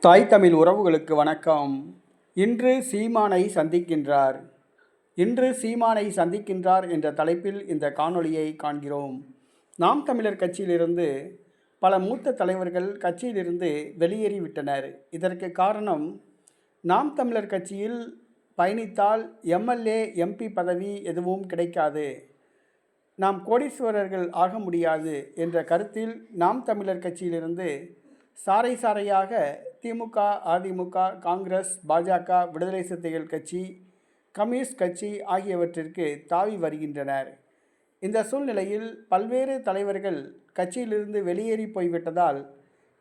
தாய் தமிழ் உறவுகளுக்கு வணக்கம். இன்று சீமானை சந்திக்கின்றார். இன்று சீமானை சந்திக்கின்றார் என்ற தலைப்பில் இந்த காணொளியை காண்கிறோம். நாம் தமிழர் கட்சியிலிருந்து பல மூத்த தலைவர்கள் கட்சியிலிருந்து வெளியேறிவிட்டனர். இதற்கு காரணம் நாம் தமிழர் கட்சியில் பயணித்தால் எம்எல்ஏ எம்பி பதவி எதுவும் கிடைக்காது. நாம் கோடீஸ்வரர்கள் ஆக முடியாது என்ற கருத்தில் நாம் தமிழர் கட்சியிலிருந்து சாறை சாறையாக திமுக அதிமுக காங்கிரஸ் பாஜக விடுதலை சிறுத்தைகள் கட்சி கம்யூனிஸ்ட் கட்சி ஆகியவற்றிற்கு தாவி வருகின்றனர். இந்த சூழ்நிலையில் பல்வேறு தலைவர்கள் கட்சியிலிருந்து வெளியேறி போய்விட்டதால்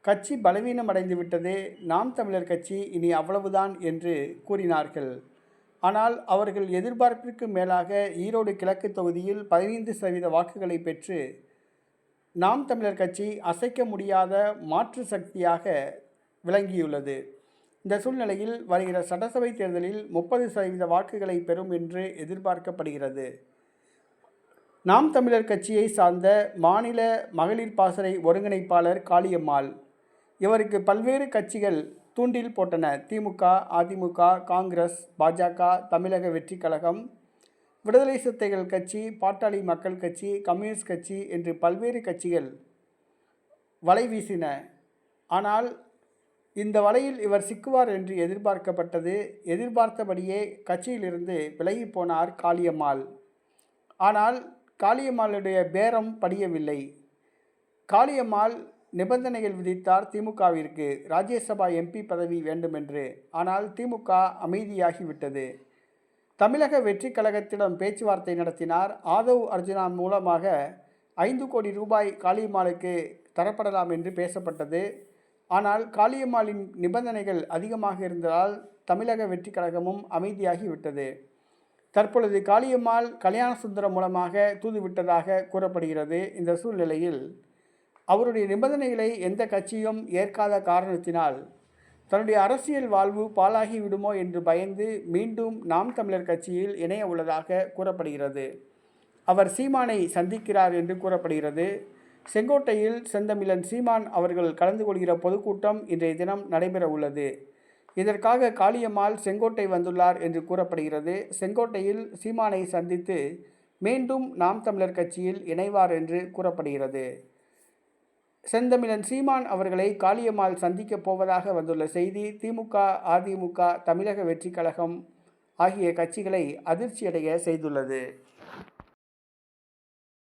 கட்சி பலவீனமடைந்து விட்டது நாம் தமிழர் கட்சி இனி அவ்வளவுதான் என்று கூறினார்கள். ஆனால் அவர்கள் எதிர்பார்ப்பிற்கு மேலாக ஈரோடு கிழக்கு தொகுதியில் பதினைந்து சதவீத வாக்குகளை பெற்று நாம் தமிழர் கட்சி அசைக்க முடியாத மாற்று சக்தியாக விளங்கியுள்ளது. இந்த சூழ்நிலையில் வருகிற சட்டசபை தேர்தலில் முப்பது சதவீத வாக்குகளை பெறும் என்று எதிர்பார்க்கப்படுகிறது. நாம் தமிழர் கட்சியை சார்ந்த மாநில மகளிர் பாசறை ஒருங்கிணைப்பாளர் காளியம்மாள் இவருக்கு பல்வேறு கட்சிகள் தூண்டில் போட்டன. திமுக அதிமுக காங்கிரஸ் பாஜக தமிழக வெற்றி கழகம் விடுதலை சிறுத்தைகள் கட்சி பாட்டாளி மக்கள் கட்சி கம்யூனிஸ்ட் கட்சி என்று பல்வேறு கட்சிகள் வலை வீசின. ஆனால் இந்த வலையில் இவர் சிக்குவார் என்று எதிர்பார்க்கப்பட்டது. எதிர்பார்த்தபடியே கட்சியிலிருந்து விலகி போனார் காளியம்மாள். ஆனால் காளியம்மாளுடைய பேரம் படியவில்லை. காளியம்மாள் நிபந்தனைகள் விதித்தார் திமுகவிற்கு. ராஜ்யசபா எம்பி பதவி வேண்டுமென்று. ஆனால் திமுக அமைதியாகிவிட்டது. தமிழக வெற்றி கழகத்திடம் பேச்சுவார்த்தை நடத்தினார். ஆதவ் அர்ஜுனா மூலமாக ஐந்து கோடி ரூபாய் காளியம்மாளுக்கு தரப்படலாம் என்று பேசப்பட்டது. ஆனால் காளியம்மாளின் நிபந்தனைகள் அதிகமாக இருந்ததால் தமிழக வெற்றி கழகமும் அமைதியாகிவிட்டது. தற்பொழுது காளியம்மாள் கல்யாண சுந்தரம் மூலமாக தூதுவிட்டதாக கூறப்படுகிறது. இந்த சூழ்நிலையில் அவருடைய நிபந்தனைகளை எந்த கட்சியும் ஏற்காத காரணத்தினால் தன்னுடைய அரசியல் வாழ்வு பாழாகி விடுமோ என்று பயந்து மீண்டும் நாம் தமிழர் கட்சியில் இணைய உள்ளதாக கூறப்படுகிறது. அவர் சீமானை சந்திக்கிறார் என்று கூறப்படுகிறது. செங்கோட்டையில் செந்தமிழன் சீமான் அவர்கள் கலந்து கொள்கிற பொதுக்கூட்டம் இன்றைய தினம் நடைபெற உள்ளது. இதற்காக காளியம்மாள் செங்கோட்டை வந்துள்ளார் என்று கூறப்படுகிறது. செங்கோட்டையில் சீமானை சந்தித்து மீண்டும் நாம் தமிழர் கட்சியில் இணைவார் என்று கூறப்படுகிறது. செந்தமிழன் சீமான் அவர்களை காளியம்மாள் சந்திக்கப் போவதாக வந்துள்ள செய்தி திமுக அதிமுக தமிழக வெற்றி கழகம் ஆகிய கட்சிகளை அதிர்ச்சியடைய செய்துள்ளது.